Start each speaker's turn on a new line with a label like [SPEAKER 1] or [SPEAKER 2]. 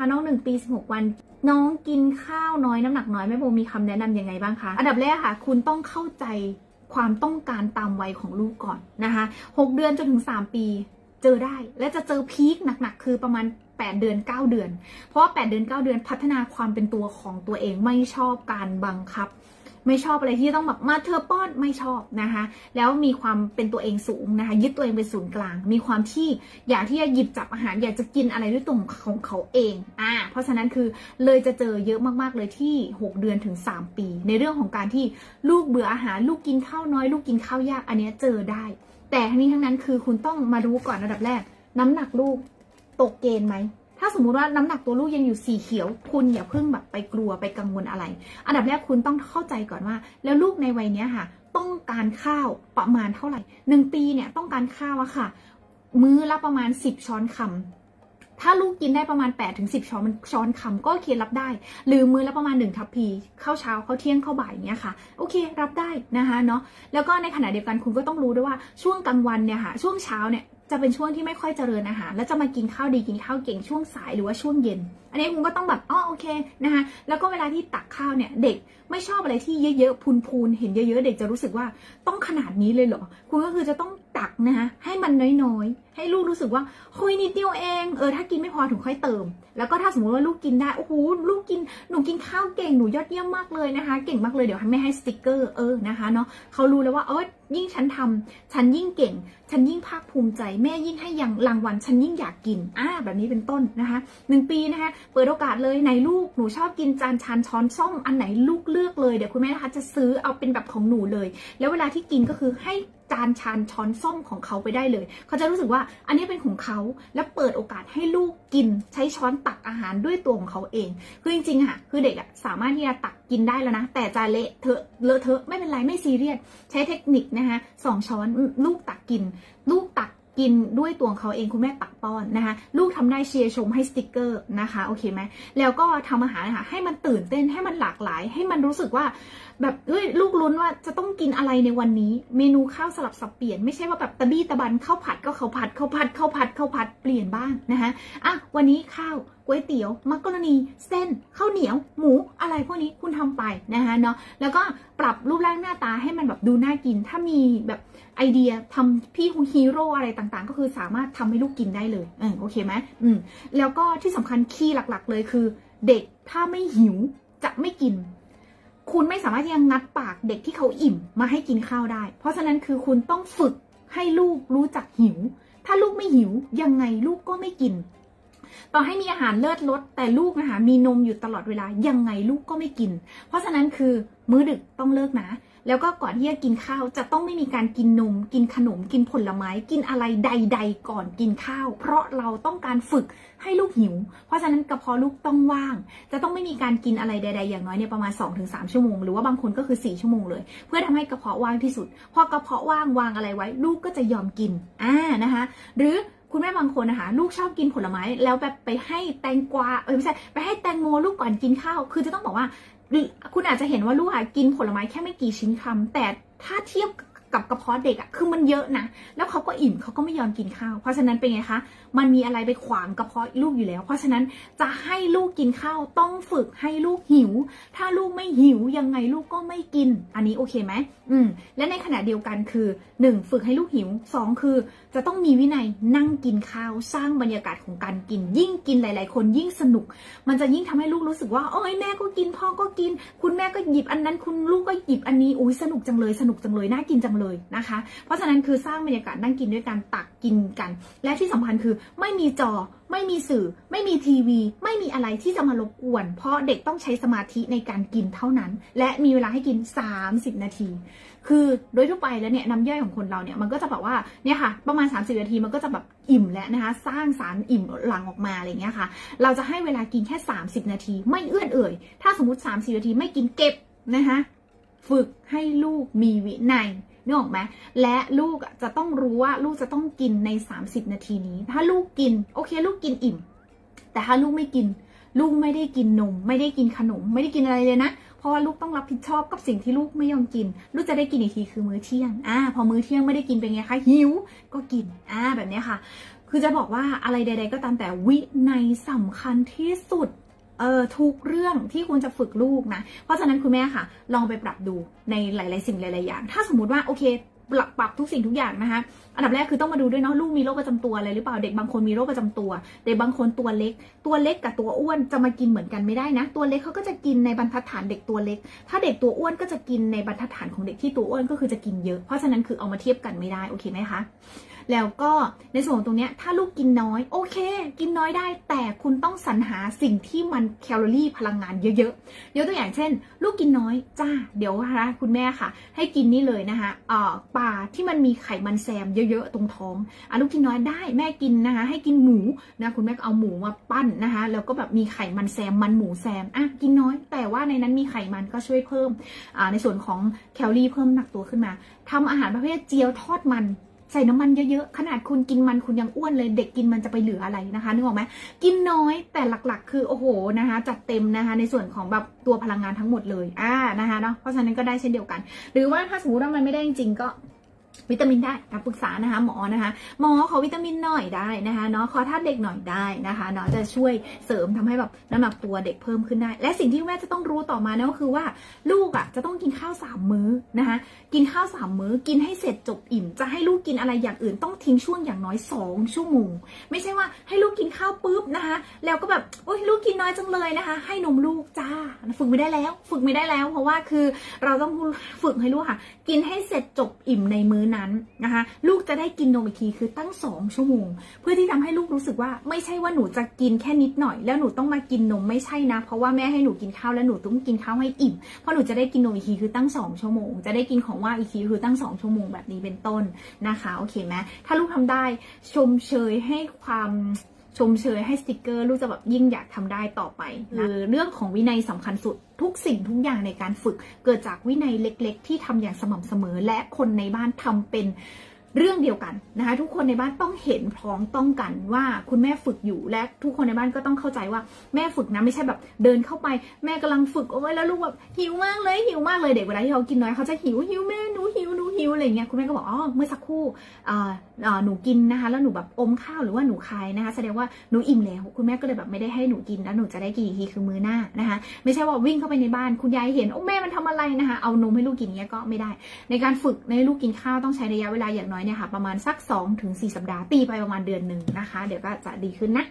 [SPEAKER 1] ค่ะน้องหนึ่งปี 16 วัน น้องกินข้าวน้อยน้ำหนักน้อยแม่โบมีคำแนะนำยังไงบ้างคะอันดับแรกค่ะ คุณต้องเข้าใจความต้องการตามวัยของลูกก่อนนะคะ6เดือนจนถึง 3 ปี เจอได้และจะเจอพีคหนักๆคือประมาณ8 เดือน 9 เดือน เพราะว่า 8 เดือน 9 เดือนพัฒนาความเป็นตัวของตัวเองไม่ชอบการบังคับ ไม่ชอบอะไรที่ต้องแบบมาเธอป้อนไม่ชอบนะคะ แล้วมีความเป็นตัวเองสูงนะคะ ยึดตัวเองเป็นศูนย์กลาง มีความที่อยากที่จะหยิบจับอาหาร อยากจะกินอะไรด้วยตัวของเขาเองอ่าเพราะฉะนั้นคือเลยจะเจอเยอะมากๆเลยที่ 6 เดือนถึง 3 ปี ในเรื่องของการที่ลูกเบื่ออาหาร ลูกกินข้าวน้อย ลูกกินข้าวยากอันนี้เจอได้ แต่ทั้งนี้ทั้งนั้นคือคุณต้องมารู้ก่อนอันดับแรก น้ำหนักลูกตกเกณฑ์ไหม ถ้าสมมุติว่าน้ำหนักตัวลูกยังอยู่สีเขียว คุณอย่าเพิ่งแบบไปกลัวไปกังวลอะไร อันดับแรกคุณต้องเข้าใจก่อนว่า แล้วลูกในวัยเนี้ยค่ะ ต้องการข้าวประมาณเท่าไหร่หนึ่งปีเนี่ยต้องการข้าวอะค่ะ มื้อละประมาณ 10 ช้อนคำถ้าลูกกินได้ประมาณ8ถึง10ช้อนมันช้อนคำก็โอเครับได้ หรือมื้อละประมาณ1ทัพพีข้าวเช้าข้าวเที่ยงข้าวบ่ายเนี้ยค่ะ โอเค รับได้นะคะเนาะแล้วก็ในขณะเดียวกันคุณก็ต้องรู้ด้วยว่าช่วงกลางวันเนี่ยค่ะช่วงเช้าเนี่ย จะเป็นช่วงที่ไม่ค่อยเจริญอาหารแล้วจะมากินข้าวดีกินข้าวเก่งช่วงสายหรือว่าช่วงเย็น อันนี้คุณก็ต้องแบบอ๋อโอเคนะคะแล้วก็เวลาที่ตักข้าวเนี่ยเด็กไม่ชอบอะไรที่เยอะๆพูนๆเห็นเยอะๆ เด็กจะรู้สึกว่าต้องขนาดนี้เลยเหรอคุณก็คือจะต้อง ตักนะคะให้มันน้อยๆ ให้ลูกรู้สึกว่าเฮ้ยนิดเดียวเองเออถ้ากินไม่พอถึงค่อยเติม แล้วก็ถ้าสมมติว่าลูกกินได้โอ้โหลูกกินหนูกินข้าวเก่งหนูยอดเยี่ยมมากเลยนะคะ เก่งมากเลยเดี๋ยวไม่ให้สติกเกอร์เออนะคะเนาะเขารู้แล้วว่าเออยิ่งฉันทำฉันยิ่งเก่ง ฉันยิ่งภาคภูมิใจ แม่ยิ่งให้ยังรางวัลฉันยิ่งอยากกินอ่าแบบนี้เป็นต้นนะคะหนึ่งปีนะคะเปิดโอกาสเลยไหนลูกหนูชอบกินจานชานช้อนส้อมอันไหนลูกเลือกเลยเดี๋ยวคุณแม่นะคะจะซื้อเอาเป็นแบบของหนูเลย แล้วเวลาที่กินก็คือให้ จานชานช้อนส้อมของเขาไปได้เลย เขาจะรู้สึกว่าอันนี้เป็นของเขาแล้วเปิดโอกาสให้ลูกกิน ใช้ช้อนตักอาหารด้วยตัวของเขาเอง คือจริงๆค่ะคือเด็กอะสามารถที่จะตักกินได้แล้วนะ แต่จะเละเทอะเลอะเทอะไม่เป็นไรไม่ซีเรียสใช้เทคนิคนะคะสองช้อนลูกตักกิน ลูกตัก กินด้วยตัวงเขาเองคุณแม่ตักป้อนนะคะ ลูกทำได้เชียร์ชมให้สติกเกอร์นะคะโอเคไหมแล้วก็ทำอาหารนะคะให้มันตื่นเต้นให้มันหลากหลาย ให้มันรู้สึกว่า แบบเอ้ยลูกลุ้นว่าจะต้องกินอะไรในวันนี้ เมนูข้าวสลับสับเปลี่ยนไม่ใช่ว่าแบบตะบี้ตะบันข้าวผัดก็ข้าวผัดข้าวผัดข้าวผัดข้าวผัดเปลี่ยนบ้างนะคะอะวันนี้ข้าวก๋วยเตี๋ยว มักกะโรนี เส้น ข้าวเหนียว หมู อะไรพวกนี้คุณทำไปนะคะเนาะ แล้วก็ปรับรูปร่างหน้าตาให้มันแบบดูน่ากิน ถ้ามีแบบ ไอเดียทำพี่ฮีโร่อะไรต่างๆ ก็คือสามารถทำให้ลูกกินได้เลยเออโอเคไหมอืมแล้วก็ที่สำคัญคีย์หลักๆ เลยคือ เด็กถ้าไม่หิวจะไม่กิน คุณไม่สามารถที่จะงัดปากเด็กที่เขาอิ่มมาให้กินข้าวได้ เพราะฉะนั้นคือคุณต้องฝึกให้ลูกรู้จักหิว ถ้าลูกไม่หิวยังไงลูกก็ไม่กิน ต่อให้มีอาหารเลิศรสแต่ลูกนะคะมีนมอยู่ตลอดเวลายังไงลูกก็ไม่กิน เพราะฉะนั้นคือมื้อดึกต้องเลิกนะ แล้วก็ก่อนที่จะกินข้าวจะต้องไม่มีการกินนม กินขนม กินผลไม้ กินอะไรใด ๆ ก่อนกินข้าว เพราะเราต้องการฝึกให้ลูกหิว เพราะฉะนั้นกระเพาะลูกต้องว่าง จะต้องไม่มีการกินอะไรใด ๆ อย่างน้อยเนี่ยประมาณ 2-3 ชั่วโมง หรือว่าบางคนก็คือ 4 ชั่วโมงเลย เพื่อทำให้กระเพาะว่างที่สุด พอกระเพาะว่างวางอะไรไว้ ลูกก็จะยอมกิน อ่า นะคะ หรือคุณแม่บางคนนะคะลูกชอบกินผลไม้แล้วแบบไปให้แตงกวาเออไม่ใช่ไปให้แตงโมลูกก่อนกินข้าว คือจะต้องบอกว่า คุณอาจจะเห็นว่าลูกอะกินผลไม้แค่ไม่กี่ชิ้นคำแต่ถ้าเทียบกับ กับกระเพาะเด็กอะคือมันเยอะนะ แล้วเขาก็อิ่มเขาก็ไม่ยอมกินข้าว เพราะฉะนั้นเป็นไงคะ มันมีอะไรไปขวางกระเพาะลูกอยู่แล้ว เพราะฉะนั้นจะให้ลูกกินข้าวต้องฝึกให้ลูกหิว ถ้าลูกไม่หิวยังไงลูกก็ไม่กิน อันนี้โอเคไหมอืม และในขณะเดียวกันคือ 1. ฝึกให้ลูกหิว 2. คือ จะต้องมีวินัยนั่งกินข้าว สร้างบรรยากาศของการกิน ยิ่งกินหลาย ๆ คนยิ่งสนุก มันจะยิ่งทำให้ลูกรู้สึกว่า โอ้ยแม่ก็กินพ่อก็กิน คุณแม่ก็หยิบอันนั้น คุณลูกก็หยิบอันนี้อุ้ยสนุกจังเลยสนุกจังเลยน่ากินจังเลยนะคะ เพราะฉะนั้นคือสร้างบรรยากาศนั่งกินด้วยการตักกินกัน และที่สำคัญคือไม่มีจอ ไม่มีสื่อ ไม่มีทีวี ไม่มีอะไรที่จะมารบกวน เพราะเด็กต้องใช้สมาธิในการกินเท่านั้น และมีเวลาให้กิน 30 นาที คือโดยทั่วไปแล้วเนี่ยน้ำย่อยของคนเราเนี่ยมันก็จะแบบว่าเนี่ยค่ะประมาณ 30 นาทีมันก็จะแบบอิ่มแล้วนะคะ สร้างสารอิ่มหลังออกมาอะไรอย่างเงี้ยค่ะ เราจะให้เวลากินแค่ 30 นาที ไม่เอื้อนเอ่ยถ้าสมมติ 30 นาทีไม่กินเก็บนะคะฝึกให้ลูกมีวินัย นึกออกไหมและลูกจะต้องรู้ว่าลูกจะต้องกินใน 30 นาทีนี้ ถ้าลูกกินโอเค ลูกกินอิ่ม แต่ถ้าลูกไม่กิน ลูกไม่ได้กินนม ไม่ได้กินขนม ไม่ได้กินอะไรเลยนะเพราะว่าลูกต้องรับผิดชอบกับสิ่งที่ลูกไม่ยอมกิน ลูกจะได้กินอีกทีคือมื้อเที่ยงอ่าพอมื้อเที่ยงไม่ได้กินเป็นไงคะหิวก็กินอ่าแบบนี้ค่ะ คือจะบอกว่าอะไรใด ๆ ก็ตามแต่วินัยสำคัญที่สุด เออทุกเรื่องที่คุณจะฝึกลูกนะ เพราะฉะนั้นคุณแม่ค่ะ ลองไปปรับดูในหลาย ๆ สิ่งหลาย ๆ อย่าง ถ้าสมมติว่าโอเคปรับปรับทุกสิ่งทุกอย่างนะคะ อันดับแรกคือต้องมาดูด้วยเนาะลูกมีโรคประจำตัวอะไรหรือเปล่า เด็กบางคนมีโรคประจำตัว เด็กบางคนตัวเล็ก ตัวเล็กกับตัวอ้วนจะมากินเหมือนกันไม่ได้นะ ตัวเล็กเขาก็จะกินในบรรทัดฐานเด็กตัวเล็ก ถ้าเด็กตัวอ้วนก็จะกินในบรรทัดฐานของเด็กที่ตัวอ้วนก็คือจะกินเยอะ เพราะฉะนั้นคือเอามาเทียบกันไม่ได้ โอเคไหมคะ แล้วก็ในส่วนของตรงนี้ถ้าลูกกินน้อย โอเค กินน้อยได้ แต่คุณต้องสรรหาสิ่งที่มันแคลอรี่พลังงานเยอะๆยกตัวอย่างเช่น ลูกกินน้อยจ้าเดี๋ยวนะคะคุณแม่ค่ะ ให้กินนี่เลยนะคะปลาที่มันมีไขมันแซมเยอะๆตรงท้องอะลูกกินน้อยได้แม่กินนะคะ ให้กินหมูนะคุณแม่ก็เอาหมูมาปั้นนะคะแล้วก็แบบมีไขมันแซมมันหมูแซมอะกินน้อย แต่ว่าในนั้นมีไขมันก็ช่วยเพิ่มในส่วนของแคลอรี่เพิ่มหนักตัวขึ้นมาทำอาหารประเภทเจียวทอดมัน ใส่น้ำมันเยอะๆ ขนาดคุณกินมันคุณยังอ้วนเลย เด็กกินมันจะไปเหลืออะไรนะคะนึกออกไหมกินน้อยแต่หลักๆ คือโอ้โหนะคะ จัดเต็มนะคะ ในส่วนของแบบตัวพลังงานทั้งหมดเลยอ่านะคะเนาะเพราะฉะนั้นก็ได้เช่นเดียวกัน หรือว่าถ้าสมมติว่ามันไม่ได้จริงๆก็ วิตามินได้นะปรึกษานะคะหมอนะคะหมอขอวิตามินหน่อยได้นะคะเนาะขอธาตุเด็กหน่อยได้นะคะเนาะจะช่วยเสริมทำให้แบบน้ำหนักตัวเด็กเพิ่มขึ้นได้ และสิ่งที่แม่จะต้องรู้ต่อมานะก็คือว่าลูกอะจะต้องกินข้าวสามมื้อนะคะกินข้าวสามมื้อกินให้เสร็จจบอิ่ม จะให้ลูกกินอะไรอย่างอื่นต้องทิ้งช่วงอย่างน้อย 2 ชั่วโมง ไม่ใช่ว่าให้ลูกกินข้าวปุ๊บนะคะ แล้วก็แบบโอ้ยลูกกินน้อยจังเลยนะคะ ให้นมลูกจ้าฝึกไม่ได้แล้ว ฝึกไม่ได้แล้ว เพราะว่าคือเราต้องฝึกให้ลูกค่ะ กินให้เสร็จจบอิ่มในมื้อนั้นนะคะ ลูกจะได้กินนมอีกทีคือตั้ง2ชั่วโมง เพื่อที่ทำให้ลูกรู้สึกว่าไม่ใช่ว่าหนูจะกินแค่นิดหน่อย แล้วหนูต้องมากินนมไม่ใช่นะเพราะว่าแม่ให้หนูกินข้าวแล้วหนูต้องกินข้าวให้อิ่มเพราะหนูจะได้กินนมอีกทีคือตั้ง2ชั่วโมง จะได้กินของว่างอีกทีคือตั้ง2ชั่วโมงแบบนี้เป็นต้นนะคะโอเคไหมถ้าลูกทำได้ชมเชยให้ความ ชมเชยให้สติกเกอร์ลูกจะแบบยิ่งอยากทำได้ต่อไปคือเรื่องของวินัยสำคัญสุดทุกสิ่งทุกอย่างในการฝึก เกิดจากวินัยเล็ก ๆ ที่ทำอย่างสม่ำเสมอ และคนในบ้านทำเป็น เรื่องเดียวกันนะคะทุกคนในบ้านต้องเห็นพร้อมต้องกันว่าคุณแม่ฝึกอยู่และทุกคนในบ้านก็ต้องเข้าใจว่าแม่ฝึกนะไม่ใช่แบบเดินเข้าไปแม่กำลังฝึกเอาไว้แล้วลูกแบบหิวมากเลยหิวมากเลยเด็กเวลาที่เขากินน้อยเขาจะหิวหิวแม่หนูหิวหนูหิวอะไรเงี้ยคุณแม่ก็บอกอ๋อเมื่อสักครู่หนูกินนะคะแล้วหนูแบบอมข้าวหรือว่าหนูคายนะคะแสดงว่าหนูอิ่มแล้วคุณแม่ก็เลยแบบไม่ได้ให้หนูกินแล้วหนูจะได้กินอีกทีคือมื้อหน้านะคะไม่ใช่ว่าวิ่งเข้าไปในบ้านคุณยายเห็นโอ้แม่มันทำอะไรนะคะเอานมให้ลูกกินเงี้ยก็ไม่ได้ ในการฝึกในลูกกินข้าวต้องใช้ระยะเวลาอย่างน้อยเนี่ยค่ะ ประมาณสัก 2-4 สัปดาห์ตีไปประมาณเดือนหนึ่งนะคะ เดี๋ยวก็จะดีขึ้นนะ